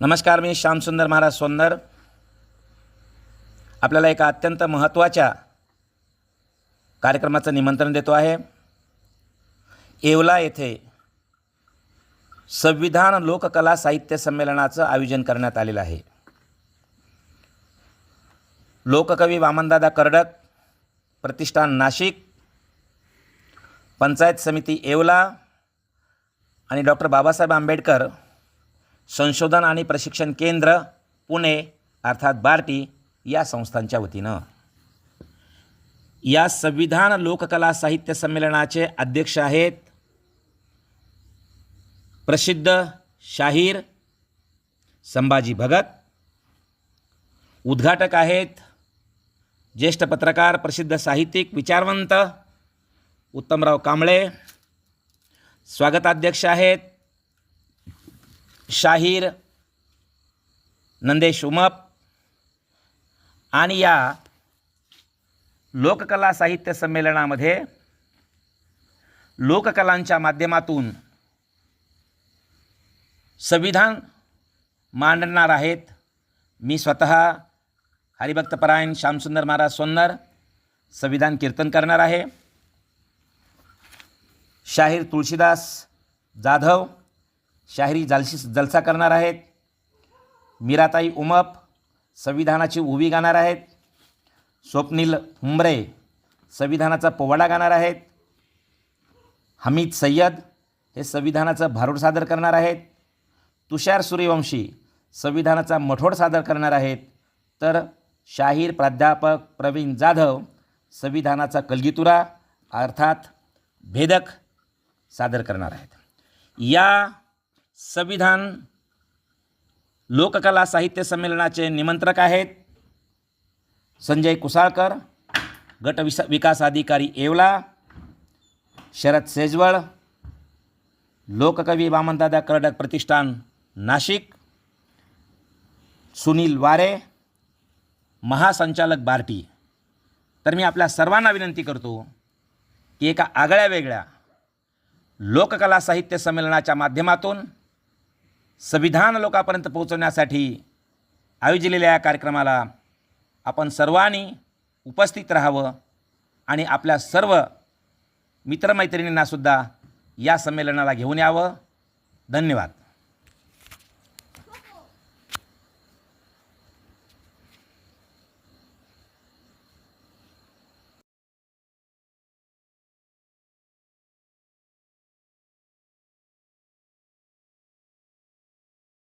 नमस्कार मी श्यामसुंदर महाराज सोन्नर. आपल्याला एका अत्यंत महत्त्वाच्या कार्यक्रमाचं निमंत्रण देतो आहे. येवला येथे संविधान लोककला साहित्य संमेलनाचं आयोजन करण्यात आलेलं आहे. लोककवी वामनदादा कर्डक प्रतिष्ठान नाशिक पंचायत समिती येवला आणि डॉक्टर बाबासाहेब आंबेडकर संशोधन आणि प्रशिक्षण केंद्र पुणे अर्थात बार्टी या संस्थांच्या वतीनं. या संविधान लोककला साहित्य संमेलनाचे अध्यक्ष आहेत प्रसिद्ध शाहीर संभाजी भगत. उद्घाटक आहेत ज्येष्ठ पत्रकार प्रसिद्ध साहित्यिक विचारवंत उत्तमराव कांबळे. स्वागताध्यक्ष आहेत शाहीर नंदेश उमप आणि या लोककला साहित्य संमेलनामध्ये लोककलांच्या माध्यमातून संविधान मांडणार आहेत. मी स्वतः हरिभक्तपरायण श्यामसुंदर महाराज सोन्नर संविधान कीर्तन करणार आहे. शाहीर तुळशीदास जाधव शाहिरी जालशी जलसा करणार आहेत. मीराताई उमप संविधानाची उभी गाणार आहेत. स्वप्नील हुंबरे संविधानाचा पोवाडा गाणार आहेत. हमीद सय्यद हे संविधानाचं भारूड सादर करणार आहेत. तुषार सूर्यवंशी संविधानाचा मठोड सादर करणार आहेत. तर शाहीर प्राध्यापक प्रवीण जाधव संविधानाचा कलगीतुरा अर्थात भेदक सादर करणार आहेत. या संविधान लोककला साहित्य संमेलनाचे निमंत्रक आहेत संजय कुसाळकर गट विसा विकास अधिकारी येवला शरद सेजवळ लोककवी वामनदादा कर्डक प्रतिष्ठान नाशिक सुनील वारे महासंचालक बार्टी. तर मी आपल्या सर्वांना विनंती करतो की एका आगळ्या वेगळ्या लोककला साहित्य संमेलनाच्या माध्यमातून संविधान लोकांपर्यंत पोहोचवण्यासाठी आयोजलेल्या या कार्यक्रमाला आपण सर्वांनी उपस्थित राहावं आणि आपल्या सर्व मित्रमैत्रिणींनासुद्धा या संमेलनाला घेऊन यावं. धन्यवाद.